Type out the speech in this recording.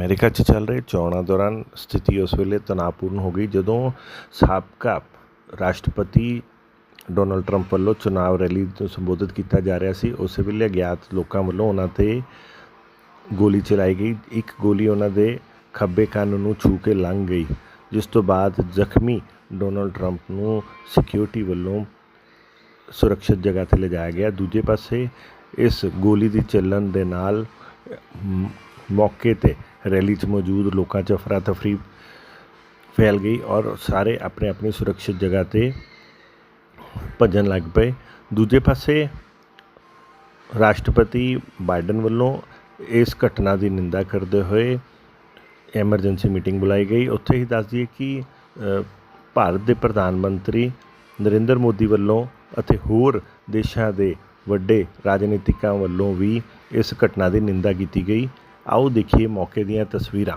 America 'ਚ ਚੱਲ ਰਹੇ ਚੋਣਾਂ ਦੌਰਾਨ ਸਥਿਤੀ ਉਸ ਵੇਲੇ ਤਣਾਅਪੂਰਨ ਹੋ ਗਈ, ਜਦੋਂ ਸਾਬਕਾ ਰਾਸ਼ਟਰਪਤੀ ਡੋਨਲਡ ਟਰੰਪ ਵੱਲੋਂ ਚੁਣਾਵ ਰੈਲੀ ਨੂੰ ਸੰਬੋਧਿਤ ਕੀਤਾ ਜਾ ਰਿਹਾ ਸੀ। ਉਸ ਵੇਲੇ ਅਗਿਆਤ ਲੋਕਾਂ ਵੱਲੋਂ ਉਹਨਾਂ 'ਤੇ ਗੋਲੀ ਚਲਾਈ ਗਈ। ਇੱਕ ਗੋਲੀ ਉਹਨਾਂ ਦੇ ਖੱਬੇ ਕੰਨ ਨੂੰ ਛੂ ਕੇ ਲੰਘ ਗਈ, ਜਿਸ ਤੋਂ ਬਾਅਦ ਜ਼ਖਮੀ ਡੋਨਲਡ ਟਰੰਪ ਨੂੰ ਸਿਕਿਉਰਿਟੀ ਵੱਲੋਂ ਸੁਰੱਖਿਅਤ ਜਗ੍ਹਾ ਤੇ ਲਿਜਾਇਆ ਗਿਆ। ਦੂਜੇ ਪਾਸੇ ਇਸ ਗੋਲੀ ਦੀ ਚੱਲਣ ਦੇ ਨਾਲ ਮੌਕੇ ਤੇ ਰੈਲੀ 'ਚ ਮੌਜੂਦ ਲੋਕਾਂ 'ਚ ਅਫਰਾ ਤਫਰੀ ਫੈਲ ਗਈ ਔਰ ਸਾਰੇ ਆਪਣੇ ਆਪਣੀ ਸੁਰੱਖਿਅਤ ਜਗ੍ਹਾ ਤੇ ਭੱਜਣ ਲੱਗ ਪਏ। ਦੂਜੇ ਪਾਸੇ ਰਾਸ਼ਟਰਪਤੀ ਬਾਈਡਨ ਵੱਲੋਂ ਇਸ ਘਟਨਾ ਦੀ ਨਿੰਦਾ ਕਰਦੇ ਹੋਏ ਐਮਰਜੈਂਸੀ ਮੀਟਿੰਗ ਬੁਲਾਈ ਗਈ। ਉੱਥੇ ਹੀ ਦੱਸ ਦਈਏ ਕਿ ਭਾਰਤ ਦੇ ਪ੍ਰਧਾਨ ਮੰਤਰੀ ਨਰਿੰਦਰ ਮੋਦੀ ਵੱਲੋਂ ਅਤੇ ਹੋਰ ਦੇਸ਼ਾਂ ਦੇ ਵੱਡੇ ਰਾਜਨੀਤਿਕਾਂ ਵੱਲੋਂ ਵੀ ਇਸ ਘਟਨਾ ਦੀ ਨਿੰਦਾ ਕੀਤੀ ਗਈ। ਆਓ ਦੇਖੀਏ ਮੌਕੇ ਦੀਆਂ ਤਸਵੀਰਾਂ।